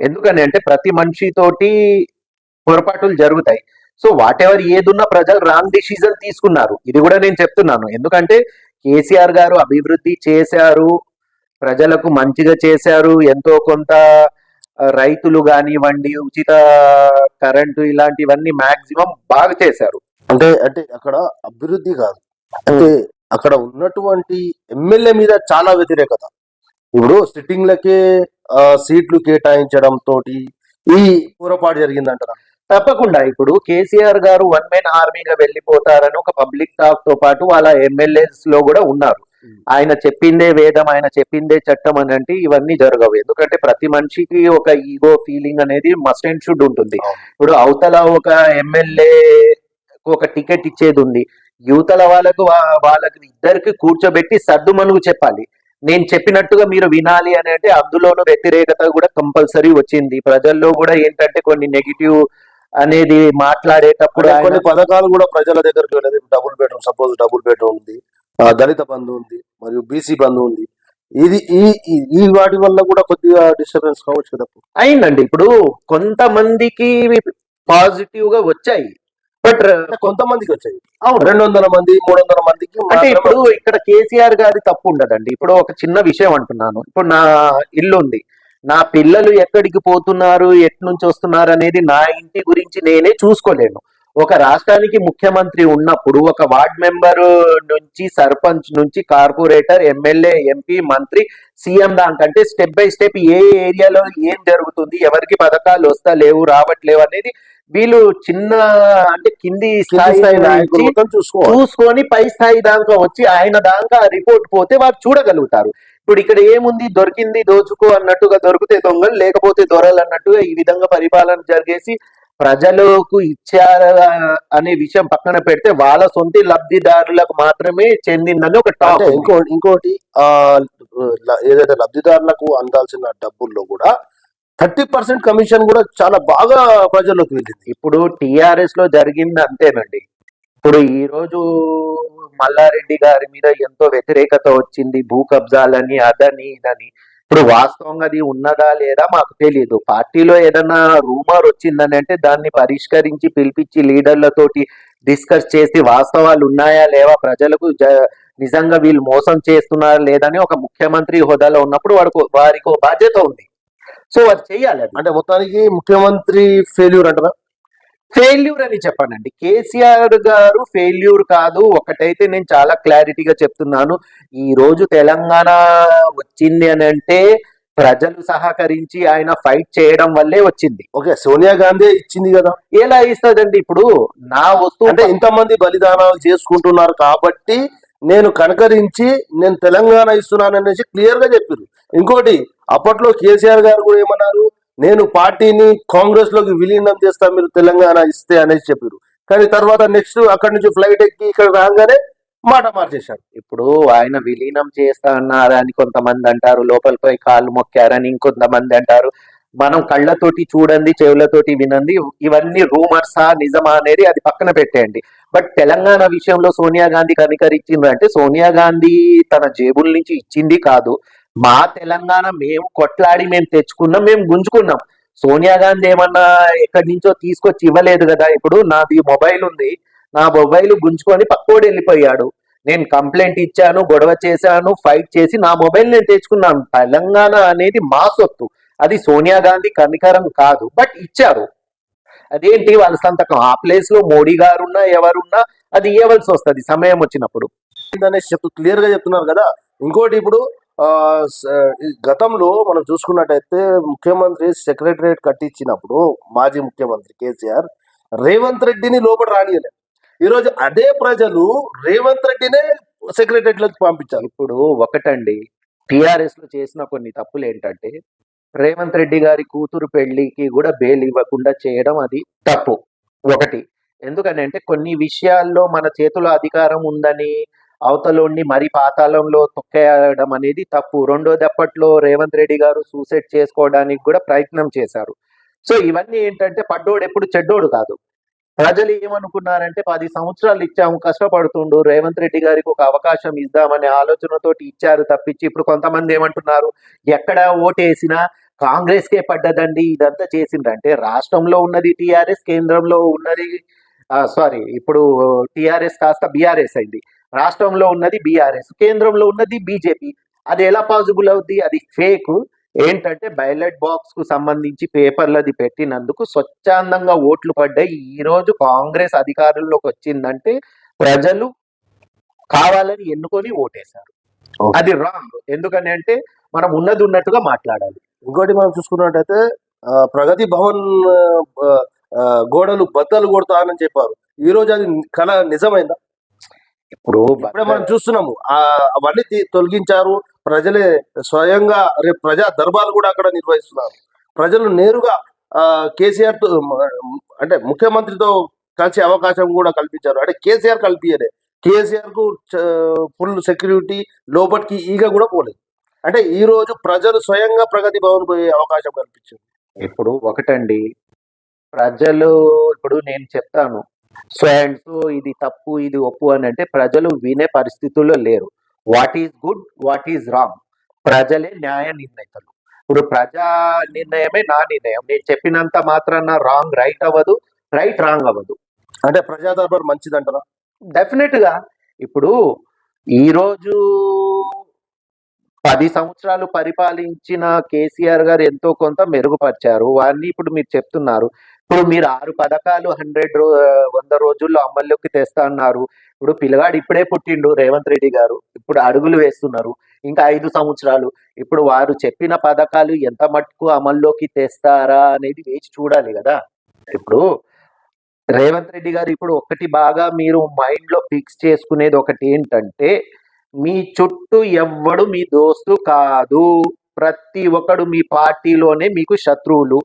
ఎందుకని అంటే ప్రతి మనిషితోటి పొరపాటులు జరుగుతాయి. సో వాట్ ఎవర్ ఏదున్నా ప్రజలు రాంగ్ డిసిజన్ తీసుకున్నారు. ఇది కూడా నేను చెప్తున్నాను. ఎందుకంటే కేసీఆర్ గారు అభివృద్ధి చేశారు ప్రజలకు మంచిగా చేశారు ఎంతో కొంత రైతులు కానివ్వండి ఉచిత కరెంటు ఇలాంటివన్నీ మాక్సిమం బాగా చేశారు. అంటే అంటే అక్కడ అభివృద్ధి కాదు. అంటే అక్కడ ఉన్నటువంటి ఎమ్మెల్యే మీద చాలా వ్యతిరేకత. ఇప్పుడు సిట్టింగ్లకే సీట్లు కేటాయించడం తోటి ఈ పూరపాటు జరిగిందంటారా? తప్పకుండా. ఇప్పుడు కేసీఆర్ గారు వన్ మెన్ ఆర్మీగా వెళ్ళిపోతారని ఒక పబ్లిక్ టాక్తో పాటు వాళ్ళ ఎమ్మెల్యేస్లో కూడా ఉన్నారు. ఆయన చెప్పిందే వేదం ఆయన చెప్పిందే చట్టం అని అంటే ఇవన్నీ జరగవు. ఎందుకంటే ప్రతి మనిషికి ఒక ఈగో ఫీలింగ్ అనేది మస్ట్ అండ్ షుడ్ ఉంటుంది. ఇప్పుడు అవతల ఒక ఎమ్మెల్యే ఒక టికెట్ ఇచ్చేది ఉంది. యువతల వాళ్ళకు వాళ్ళకి ఇద్దరికి కూర్చోబెట్టి సర్దు మనుగు చెప్పాలి. నేను చెప్పినట్టుగా మీరు వినాలి అని అంటే అందులోనూ వ్యతిరేకత కూడా కంపల్సరీ వచ్చింది. ప్రజల్లో కూడా ఏంటంటే కొన్ని నెగిటివ్ అనేది మాట్లాడేటప్పుడు కొన్ని పథకాలు కూడా ప్రజల దగ్గరికి వెళ్ళదు. Double bedroom suppose double bedroom ఉంది దళిత బంధు ఉంది మరియు బీసీ బంధు ఉంది. ఇది ఈ ఈ- ఈ వాటి వల్ల కూడా కొద్దిగా డిస్టర్బెన్స్ కావచ్చు కదా. అయిందండి. ఇప్పుడు కొంతమందికి పాజిటివ్గా వచ్చాయి. బట్ కొంతమందికి వచ్చాయి. అవును. రెండు వందల మంది మూడు వందల మందికి అంటే ఇప్పుడు ఇక్కడ కేసీఆర్ గారి తప్పు ఉండదండి. ఇప్పుడు ఒక చిన్న విషయం అంటున్నాను. ఇప్పుడు నా ఇల్లు ఉంది నా పిల్లలు ఎక్కడికి పోతున్నారు ఎట్ నుంచి వస్తున్నారు అనేది నా ఇంటి గురించి నేనే చూసుకోలేను. ఒక రాష్ట్రానికి ముఖ్యమంత్రి ఉన్నప్పుడు ఒక వార్డ్ మెంబర్ నుంచి సర్పంచ్ నుంచి కార్పొరేటర్ ఎమ్మెల్యే ఎంపీ మంత్రి సీఎం దానికంటే స్టెప్ బై స్టెప్ ఏ ఏరియాలో ఏం జరుగుతుంది ఎవరికి పథకాలు వస్తా లేవు రావట్లేవు అనేది వీళ్ళు చిన్న అంటే కింది స్థాయి చూసుకొని పై స్థాయి దాకా వచ్చి ఆయన దాకా రిపోర్ట్ పోతే వారు చూడగలుగుతారు. ఇప్పుడు ఇక్కడ ఏముంది? దొరికింది దోచుకో అన్నట్టుగా దొరికితే దొంగలు లేకపోతే దొరలు అన్నట్టుగా ఈ విధంగా పరిపాలన జరిగేసి ప్రజలకు ఇచ్చారు అనే విషయం పక్కన పెడితే వాళ్ళ సొంత లబ్ధిదారులకు మాత్రమే చెందిందని ఒక ఇంకో ఇంకోటి ఆ ల- ఏదైతే లబ్ధిదారులకు అందాల్సిన డబ్బుల్లో కూడా థర్టీ పర్సెంట్ కమిషన్ కూడా చాలా బాగా ప్రజల్లోకి వెళ్ళింది. ఇప్పుడు టిఆర్ఎస్లో జరిగింది అంతేనండి. ఇప్పుడు ఈ రోజు మల్లారెడ్డి గారి మీద ఎంతో వ్యతిరేకత వచ్చింది భూ కబ్జాలని అదని ఇదని. ఇప్పుడు వాస్తవంగా అది ఉన్నదా లేదా మాకు తెలియదు పార్టీలో ఏదైనా రూమర్ వచ్చిందని అంటే దాన్ని పరిష్కరించి పిలిపించి లీడర్లతోటి డిస్కస్ చేసి వాస్తవాలు ఉన్నాయా లేవా ప్రజలకు జ- నిజంగా వీళ్ళు మోసం చేస్తున్నారా లేదని ఒక ముఖ్యమంత్రి హోదాలో ఉన్నప్పుడు వాడికి వారికి బాధ్యత ఉంది. సో అది చెయ్యాలి అది. అంటే మొత్తానికి ముఖ్యమంత్రి ఫెయిల్యూర్ అంటారా? ఫెయిల్యూర్ అని చెప్పానండి. కేసీఆర్ గారు ఫెయిల్యూర్ కాదు. ఒకటైతే నేను చాలా క్లారిటీగా చెప్తున్నాను. ఈ రోజు తెలంగాణ వచ్చింది అని అంటే ప్రజలు సహకరించి ఆయన ఫైట్ చేయడం వల్లే వచ్చింది. ఓకే సోనియా గాంధీ ఇచ్చింది కదా. ఎలా ఇస్తుందండి ఇప్పుడు? నా వస్తువు అంటే ఇంతమంది బలిదానాలు చేసుకుంటున్నారు కాబట్టి నేను కనకరించి నేను తెలంగాణ ఇస్తున్నాను అనేసి క్లియర్గా చెప్పారు ఇంకోటి అప్పట్లో కేసీఆర్ గారు కూడా ఏమన్నారు? నేను పార్టీని కాంగ్రెస్లోకి విలీనం చేస్తా మీరు తెలంగాణ ఇస్తే అనేసి చెప్పారు కానీ తర్వాత నెక్స్ట్ అక్కడి నుంచి ఫ్లైట్ ఎక్కి ఇక్కడ రాగానే మాట మార్చేశారు. ఇప్పుడు ఆయన విలీనం చేస్తా అన్నారని కొంతమంది అంటారు లోపలిపై కాళ్ళు మొక్కారని ఇంకొంతమంది అంటారు. మనం కళ్ళతోటి చూడండి చెవులతోటి వినండి ఇవన్నీ రూమర్సా నిజమా అనేది అది పక్కన పెట్టేయండి. బట్ తెలంగాణ విషయంలో సోనియా గాంధీ కనికరించింది అంటే సోనియా గాంధీ తన జేబుల నుంచి ఇచ్చింది కాదు. మా తెలంగాణ మేము కొట్లాడి మేము తెచ్చుకున్నాం మేము గుంజుకున్నాం. సోనియా గాంధీ ఏమన్నా ఎక్కడి నుంచో తీసుకొచ్చి ఇవ్వలేదు కదా ఇప్పుడు నాది మొబైల్ ఉంది. నా మొబైల్ గుంజుకొని పక్కోడు వెళ్ళిపోయాడు. నేను కంప్లైంట్ ఇచ్చాను గొడవ చేశాను ఫైట్ చేసి నా మొబైల్ నేను తెచ్చుకున్నాను. తెలంగాణ అనేది మా సొత్తు. అది సోనియా గాంధీ కనికరం కాదు బట్ ఇచ్చారు. అదేంటి వాళ్ళ సంతకం? ఆ ప్లేస్లో మోడీ గారున్నా ఎవరున్నా అది ఇవ్వవలసి వస్తది సమయం వచ్చినప్పుడు. అనేసి చెప్తూ క్లియర్గా చెప్తున్నారు కదా? ఇంకోటి ఇప్పుడు గతంలో మనం చూసుకున్నట్టయితే ముఖ్యమంత్రి సెక్రటరేట్ కట్టించినప్పుడు మాజీ ముఖ్యమంత్రి కేసీఆర్ రేవంత్ రెడ్డిని లోపల రానియలే. ఈరోజు అదే ప్రజలు రేవంత్ రెడ్డినే సెక్రటరేట్లోకి పంపించారు ఇప్పుడు ఒకటండి టిఆర్ఎస్లో చేసిన కొన్ని తప్పులు ఏంటంటే రేవంత్ రెడ్డి గారి కూతురు పెళ్ళికి కూడా బెయిల్ ఇవ్వకుండా చేయడం అది తప్పు. ఒకటి. ఎందుకని అంటే కొన్ని విషయాల్లో మన చేతిలో అధికారం ఉందని అవతలోని మరి పాతాళంలో తొక్కేయడం అనేది తప్పు. రెండోది అప్పట్లో రేవంత్ రెడ్డి గారు సూసైడ్ చేసుకోవడానికి కూడా ప్రయత్నం చేశారు. సో ఇవన్నీ ఏంటంటే పడ్డోడు ఎప్పుడు చెడ్డోడు కాదు. ప్రజలు ఏమనుకున్నారంటే పది సంవత్సరాలు ఇచ్చాము కష్టపడుతుండు రేవంత్ రెడ్డి గారికి ఒక అవకాశం ఇద్దామనే ఆలోచనతోటి ఇచ్చారు తప్పించి ఇప్పుడు కొంతమంది ఏమంటున్నారు ఎక్కడ ఓటేసినా కాంగ్రెస్కే పడ్డదండి ఇదంతా చేసిండ్రంటే రాష్ట్రంలో ఉన్నది టీఆర్ఎస్ కేంద్రంలో ఉన్నది సారీ ఇప్పుడు టీఆర్ఎస్ కాస్త బీఆర్ఎస్ అయింది. రాష్ట్రంలో ఉన్నది బీఆర్ఎస్ కేంద్రంలో ఉన్నది బీజేపీ. అది ఎలా పాసిబుల్ అవుద్ది? అది ఫేక్. ఏంటంటే బ్యాలెట్ బాక్స్కు సంబంధించి పేపర్లది పెట్టినందుకు స్వచ్ఛందంగా ఓట్లు పడ్డాయి. ఈ రోజు కాంగ్రెస్ అధికారంలోకి వచ్చిందంటే ప్రజలు కావాలని ఎన్నుకొని ఓటేశారు. అది రాంగ్ ఎందుకని అంటే మనం ఉన్నది ఉన్నట్టుగా మాట్లాడాలి. ఇంకోటి మనం చూసుకున్నట్టయితే ప్రగతి భవన్ గోడలు బద్దలు కొడతానని చెప్పారు. ఈ రోజు అది కళ నిజమైందా? ఇప్పుడు మనం చూస్తున్నాము. అవన్నీ తొలగించారు. ప్రజలే స్వయంగా రేపు ప్రజా దర్బార్ కూడా అక్కడ నిర్వహిస్తున్నారు. ప్రజలు నేరుగా కేసీఆర్తో అంటే ముఖ్యమంత్రితో కలిసే అవకాశం కూడా కల్పించారు. అంటే కేసీఆర్ కల్పించలే కేసీఆర్కు ఫుల్ సెక్యూరిటీ లోపలికి ఈగ కూడా పోలేదు. అంటే ఈ రోజు ప్రజలు స్వయంగా ప్రగతి భవన్ పోయే అవకాశం కల్పించారు. ఇప్పుడు ఒకటండి. ప్రజలు ఇప్పుడు నేను చెప్తాను. సో అండ్ సో ఇది తప్పు ఇది ఒప్పు అని అంటే ప్రజలు వినే పరిస్థితుల్లో లేరు. What is good what is wrong. ప్రజలే న్యాయ నిర్ణేతలు. ఇప్పుడు ప్రజా నిర్ణయమే నా నిర్ణయం. నేను చెప్పినంత మాత్రాన రాంగ్ రైట్ అవ్వదు రైట్ రాంగ్ అవ్వదు. అంటే ప్రజా దర్బార్ మంచిదంటారా? డెఫినెట్గా ఇప్పుడు ఈ రోజు పది సంవత్సరాలు పరిపాలించిన కేసీఆర్ గారు ఎంతో కొంత మెరుగుపరిచారు. వారిని ఇప్పుడు మీరు చెప్తున్నారు. ఇప్పుడు మీరు ఆరు పథకాలు హండ్రెడ్ రో వంద రోజుల్లో అమల్లోకి తెస్తా అన్నారు. ఇప్పుడు పిల్లగాడు ఇప్పుడే పుట్టిండు రేవంత్ రెడ్డి గారు. ఇప్పుడు అడుగులు వేస్తున్నారు. ఇంకా ఐదు సంవత్సరాలు. ఇప్పుడు వారు చెప్పిన పథకాలు ఎంత మట్టుకు అమల్లోకి తెస్తారా అనేది వేచి చూడాలి కదా. ఇప్పుడు రేవంత్ రెడ్డి గారు ఇప్పుడు ఒకటి బాగా మీరు మైండ్లో ఫిక్స్ చేసుకునేది ఒకటి ఏంటంటే మీ చుట్టూ ఎవ్వడు మీ దోస్తు కాదు. ప్రతి ఒక్కడు మీ పార్టీలోనే మీకు శత్రువులు.